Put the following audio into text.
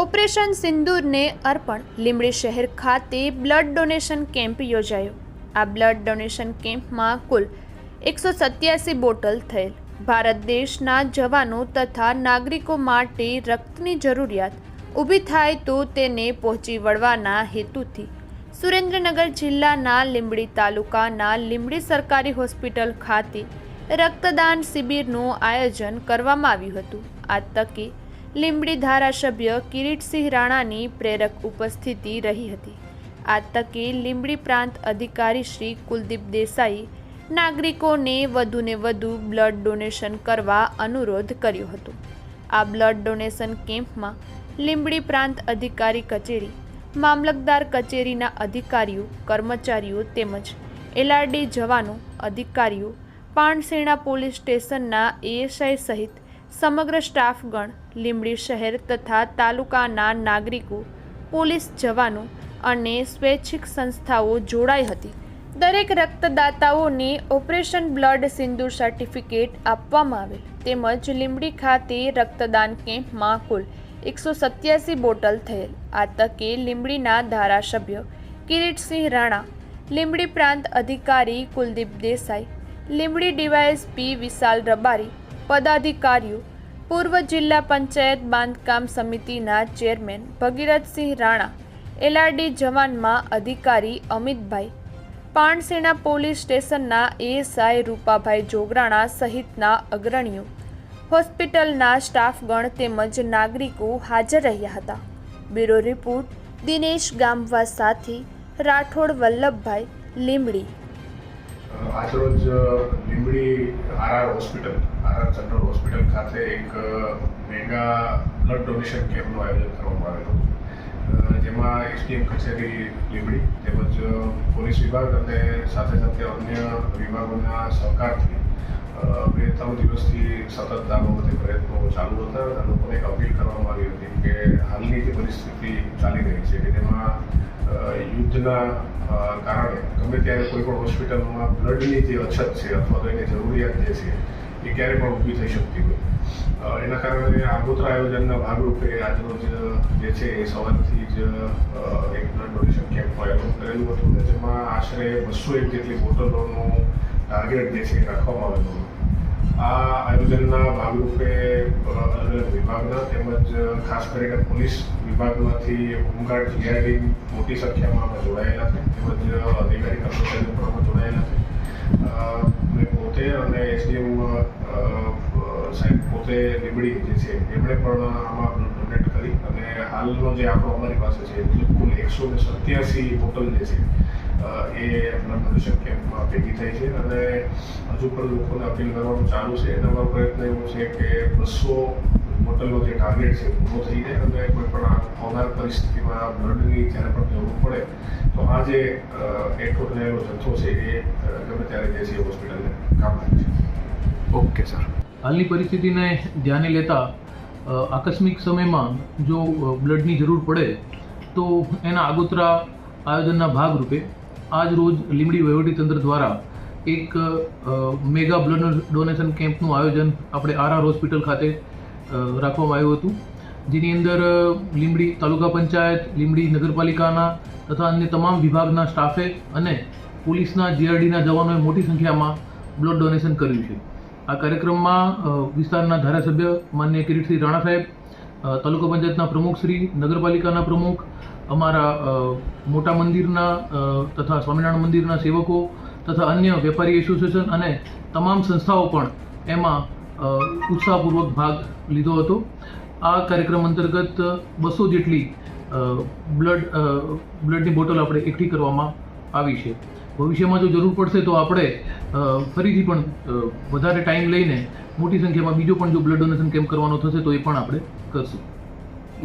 Operation સિંદૂરને અર્પણ લીંબડી શહેર ખાતે બ્લડ ડોનેશન કેમ્પ યોજાયો. આ બ્લડ ડોનેશન કેમ્પમાં કુલ એકસો સત્યાસી બોટલ થયેલ. ભારત દેશના જવાનો તથા નાગરિકો માટે રક્તની જરૂરિયાત ઊભી થાય તો તેને પહોંચી વળવાના હેતુથી સુરેન્દ્રનગર જિલ્લાના લીંબડી તાલુકાના લીંબડી સરકારી હોસ્પિટલ ખાતે રક્તદાન શિબિરનું આયોજન કરવામાં આવ્યું હતું. આ તકે લીંબડી ધારાસભ્ય કિરીટસિંહ રાણાની પ્રેરક ઉપસ્થિતિ રહી હતી. આ તકે લીંબડી પ્રાંત અધિકારી શ્રી કુલદીપ દેસાઈ નાગરિકોને વધુને વધુ બ્લડ ડોનેશન કરવા અનુરોધ કર્યો હતો. આ બ્લડ ડોનેશન કેમ્પમાં લીંબડી પ્રાંત અધિકારી કચેરી, મામલતદાર કચેરીના અધિકારીઓ, કર્મચારીઓ તેમજ એલઆરડી જવાનો, અધિકારીઓ, પાણસેણા પોલીસ સ્ટેશનના એએસઆઈ સહિત સમગ્ર સ્ટાફગણ, લીંબડી શહેર તથા તાલુકાના નાગરિકો, પોલીસ જવાનો અને સ્વૈચ્છિક સંસ્થાઓ જોડાઈ હતી. દરેક રક્તદાતાઓને ઓપરેશન બ્લડ સિંદૂર સર્ટિફિકેટ આપવામાં આવેલ તેમજ લીંબડી ખાતે રક્તદાન કેમ્પમાં કુલ એકસો સત્યાસી બોટલ થયેલ. આ તકે લીંબડીના ધારાસભ્ય કિરીટસિંહ રાણા, લીંબડી પ્રાંત અધિકારી કુલદીપ દેસાઈ, લીંબડી ડીવાયએસપી વિશાલ રબારી પદાધિકારીઓ, પૂર્વ જિલ્લા પંચાયત બાંધકામ સમિતિના ચેરમેન ભગીરથસિંહ રાણા એલઆરડી જવાનમાં અધિકારી અમિતભાઈ પાણસેણા પોલીસ સ્ટેશનના એએસઆઈ રૂપાભાઈ જોગરાણા સહિતના અગ્રણીઓ, હોસ્પિટલના સ્ટાફગણ તેમજ નાગરિકો હાજર રહ્યા હતા. બ્યુરો રિપોર્ટ દિનેશ ગામવા સાથી રાઠોડ વલ્લભભાઈ લીંબડી. આજરોજ Limbdi RR hospital, RR general hospital ખાતે એક મેગા બ્લડ ડોનેશન કેમ્પનું આયોજન કરવામાં આવેલું જેમાં એસડીએમ કચેરી લીંબડી તેમજ પોલીસ વિભાગ અને સાથે સાથે અન્ય વિભાગોના સહકારથી બે ત્રણ દિવસથી સતત આ બાબતે પ્રયત્નો ચાલુ હતા અને લોકોને એક અપીલ કરવામાં આવી હતી પરિસ્થિતિ ચાલી રહી છે કે જેમાં યુદ્ધના કારણે ગમે ત્યારે કોઈ પણ હોસ્પિટલમાં બ્લડની જે અછત છે અથવા તો એની જરૂરિયાત જે છે, એ ક્યારે પણ ઊભી થઈ શકતી હોય. એના કારણે આગોતરા આયોજનના ભાગરૂપે આજરોજ, જે છે એ સવારથી જ એક બ્લડ ડોનેશન કેમ્પ આયોજન કરેલું હતું જેમાં આશરે બસો એક જેટલી બોટલોનું ટાર્ગેટ જે છે એ રાખવામાં આવેલું હતું. આ આયોજનના ભાગરૂપે વિભાગના તેમજ ખાસ કરીને પોલીસ વિભાગમાંથી હોમગાર્ડ જીઆઈડી મોટી સંખ્યામાં અમે જોડાયેલા છે. તેમજ અધિકારી કર્મચારીઓ પણ અમે જોડાયેલા છે. મેં પોતે અને એસડીએમ સાહેબ પોતે લીંબડી જે છે, એમણે પણ આમાં ડોનેટ કરી. અને હાલનો જે આંકડો અમારી પાસે છે, કુલ એકસો ને સત્યાસી બોટલ જે છે એ ડોનેશન કેમ્પમાં ભેગી થઈ છે અને હજુ પણ લોકોને અપીલ કરવાનું ચાલુ છે. અમારો પ્રયત્ન એવો છે કે બસો હોટલનો જે ટાર્ગેટ છે પૂરો થઈ જાય અને કોઈ પણ આવનાર પરિસ્થિતિમાં બ્લડની જ્યારે પણ જરૂર પડે, તો આ જે એકઠો થયેલો જથ્થો છે એ ગમે ત્યારે જે છે હોસ્પિટલને કામ લાગે છે. Okay, sir. હાલની પરિસ્થિતિને ધ્યાને લેતા આકસ્મિક સમયમાં જો બ્લડની જરૂર પડે, તો એના આગોતરા આયોજનના ભાગરૂપે આજ રોજ લીંબડી વહીવટીતંત્ર દ્વારા એક મેગા બ્લડ ડોનેશન કેમ્પનું આયોજન આપણે આરઆર હોસ્પિટલ ખાતે રાખવામાં આવ્યું હતું. જેની અંદર લીમડી તાલુકા પંચાયત લીમડી નગરપાલિકાના તથા અન્ય તમામ વિભાગના સ્ટાફે અને પોલીસના જીઆરડીના જવાનોએ મોટી સંખ્યામાં બ્લડ ડોનેશન કર્યું છે. આ કાર્યક્રમમાં વિસ્તારના ધારાસભ્ય માન્ય કિરીટસિંહ રાણા સાહેબ તાલુકા પંચાયતના પ્રમુખ શ્રી, નગરપાલિકાના પ્રમુખ, અમારા મોટા મંદિરના તથા સ્વામિનારાયણ મંદિરના સેવકો તથા અન્ય વેપારી એસોસિએશન અને તમામ સંસ્થાઓ પણ એમાં ઉત્સાહપૂર્વક ભાગ લીધો હતો. આ કાર્યક્રમ અંતર્ગત બસો જેટલી બ્લડ બ્લડની બોટલ આપણે એકઠી કરવામાં આવી છે. ભવિષ્યમાં જો જરૂર પડશે તો આપણે ફરીથી પણ વધારે ટાઈમ લઈને મોટી સંખ્યામાં બીજો પણ જો બ્લડ ડોનેશન કેમ્પ કરવાનો થશે તો એ પણ આપણે કરશું.